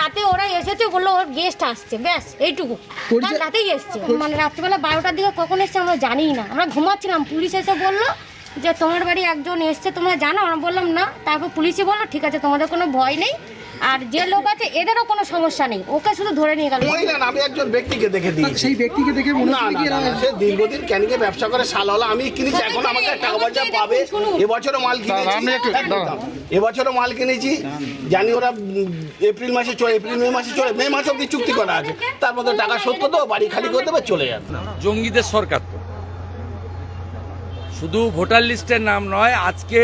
রাতে ওরা এসেছে বলল ওর গেস্ট আসছে ব্যাস এইটুকু। কাল রাতেই এসছে। মানে রাত্রিবেলা বারোটার দিকে কখন এসছে আমরা জানি না। আমরা ঘুমাচ্ছিলাম পুলিশ এসে বলল যে তোমার বাড়ি একজন এসছে তোমরা জানো? আমরা বললাম না। তারপর পুলিশই বলল ঠিক আছে তোমাদের কোনো ভয় নেই। আর যে লোক আছে এদেরও কোনো সমস্যা নেই। ওকে শুধু ধরে নিয়ে গেল। মহিলা না, আমি একজন ব্যক্তিকে দেখে দিয়েছি। সেই ব্যক্তিকে দেখে মনে না হচ্ছে কি না, এরা না, সে দীর্ঘদিন ক্যানিকে ব্যবসা করে সালওয়ালা আমি কিনেছি এখন আমাকে টাকা পয়সা পাবে। এবছরও মাল কিনেছি। একদম। এবছরও মাল কিনেছি। জানি ওরা উম, এপ্রিল মাসে চলে এপ্রিল মে মাসে চলে মে মাসে অব্দি চুক্তি করা আছে। তার মধ্যে টাকা শোধ করে দেবো বাড়ি খালি করে দেবে চলে যাবে। জঙ্গিদের সরকার তো। শুধু ভোটার লিস্টের নাম নয় আজকে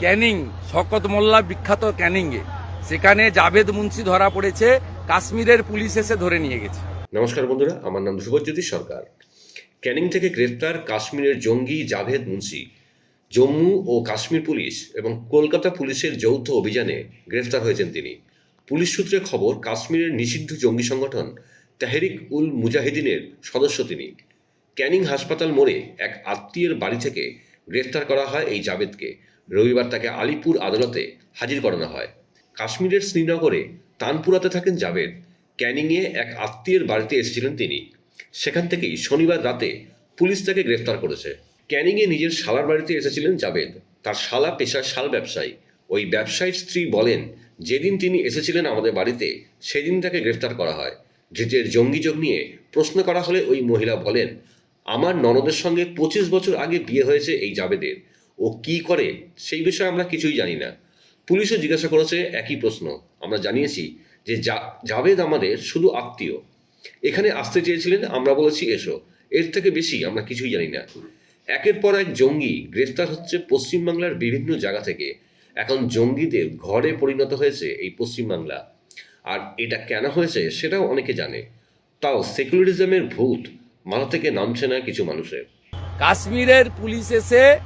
ক্যানিং শকত মোল্লা বিখ্যাত ক্যানিংয়ে। সেখানে জাভেদ মুন্সি ধরা পড়েছে, কাশ্মীরের পুলিশ এসে ধরে নিয়ে গেছে। নমস্কার বন্ধুরা, আমার নাম ধ্রুবজ্যোতি সরকার। ক্যানিং থেকে গ্রেপ্তার কাশ্মীরের জঙ্গি জাভেদ মুন্সি। জম্মু ও কাশ্মীর পুলিশ এবং কলকাতা পুলিশের যৌথ অভিযানে গ্রেফতার হয়েছেন তিনি। পুলিশ সূত্রে খবর, কাশ্মীরের নিষিদ্ধ জঙ্গি সংগঠন তেহরিক উল মুজাহিদিনের সদস্য তিনি। ক্যানিং হাসপাতাল মোড়ে এক আত্মীয়ের বাড়ি থেকে গ্রেফতার করা হয় এই জাভেদকে। রবিবার তাকে আলিপুর আদালতে হাজির করানো হয়। কাশ্মীরের শ্রীনগরে তানপুরাতে থাকেন জাভেদ। ক্যানিংয়ে এক আত্মীয়ের বাড়িতে এসেছিলেন তিনি। সেখান থেকেই শনিবার রাতে পুলিশ তাকে গ্রেফতার করেছে। ক্যানিংয়ে নিজের শালার বাড়িতে এসেছিলেন জাভেদ। তার শালা পেশার শাল ব্যবসায়ী। ওই ব্যবসায়ীর স্ত্রী বলেন, যেদিন তিনি এসেছিলেন আমাদের বাড়িতে, সেদিন তাকে গ্রেফতার করা হয়। ধৃতের জঙ্গিযোগ নিয়ে প্রশ্ন করা হলে ওই মহিলা বলেন, আমার ননদের সঙ্গে পঁচিশ বছর আগে বিয়ে হয়েছে এই জাবেদের ও কি করে, সেই বিষয়ে আমরা কিছুই জানি না। পুলিশও জিজ্ঞাসা করেছে, একই প্রশ্ন। আমরা জানিয়েছি যে জাভেদ আমাদের শুধু আত্মীয়। এখানে আসতে চেয়েছিলেন, আমরা বলেছি, এসো। এর থেকে বেশি আমরা কিছুই জানি না। একের পর এক জঙ্গি গ্রেফতার হচ্ছে পশ্চিমবাংলার বিভিন্ন জায়গা থেকে। এখন জঙ্গিদের ঘরে পরিণত হয়েছে এই পশ্চিমবাংলা। আর এটা কেন হয়েছে সেটাও অনেকে জানে। তাও সেকুলারিজমের ভূত মাথা থেকে নামছে না কিছু মানুষের। কাশ্মীরের পুলিশ এসে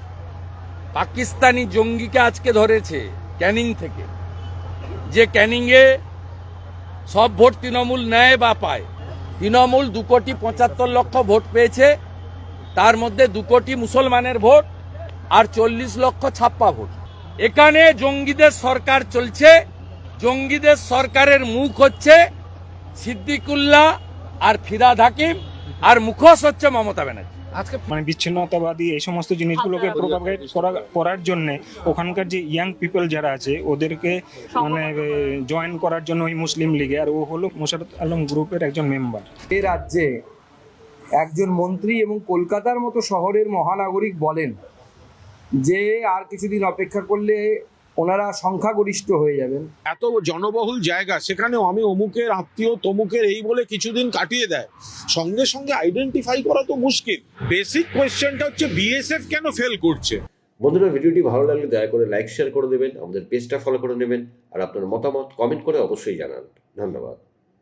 পাকিস্তানি জঙ্গিকে আজকে ধরেছে। ক্যানিং থেকে। যে ক্যানিংয়ে সব ভোট তৃণমূল নেয় বা পায়। তৃণমূল দু কোটি পঁচাত্তর লক্ষ ভোট পেয়েছে। তার মধ্যে দু কোটি মুসলমানের ভোট আর চল্লিশ লক্ষ ছাপ্পা ভোট। এখানে জঙ্গিদের সরকার চলছে। জঙ্গিদের সরকারের মুখ হচ্ছে সিদ্দিকুল্লাহ আর ফিরাদ হাকিম আর মুখোশ হচ্ছে মমতা ব্যানার্জি। আজকে মানে বিচ্ছিন্নতাবাদী এই সমস্ত জিনিসগুলোকে প্রোপাগেট করা করার জন্য ওখানকার যে ইয়াং পিপল যারা আছে ওদেরকে মানে জয়েন করার জন্য ওই মুসলিম লীগে। আর ও হলো মোশারত আলম গ্রুপের একজন মেম্বার এ রাজ্যে একজন মন্ত্রী এবং কলকাতার মতো শহরের মহানাগরিক বলেন যে আর কিছুদিন অপেক্ষা করলে ওনারা সংখ্যাগরিষ্ঠ হয়ে যাবেন। এত জনবহুল জায়গা সেখানেও আমি অমুকের আত্মীয় তমুকের এই বলে কিছুদিন কাটিয়ে দেয়। সঙ্গে সঙ্গে আইডেন্টিফাই করা তো মুশকিল। বেসিক কোয়েশ্চেনটা হচ্ছে বিএসএফ কেন ফেল করছে? বন্ধুরা ভিডিওটি ভালো লাগলে দয়া করে লাইক শেয়ার করে দেবেন আমাদের পেজটা ফলো করে নেবেন আর আপনার মতামত কমেন্ট করে অবশ্যই জানান। ধন্যবাদ।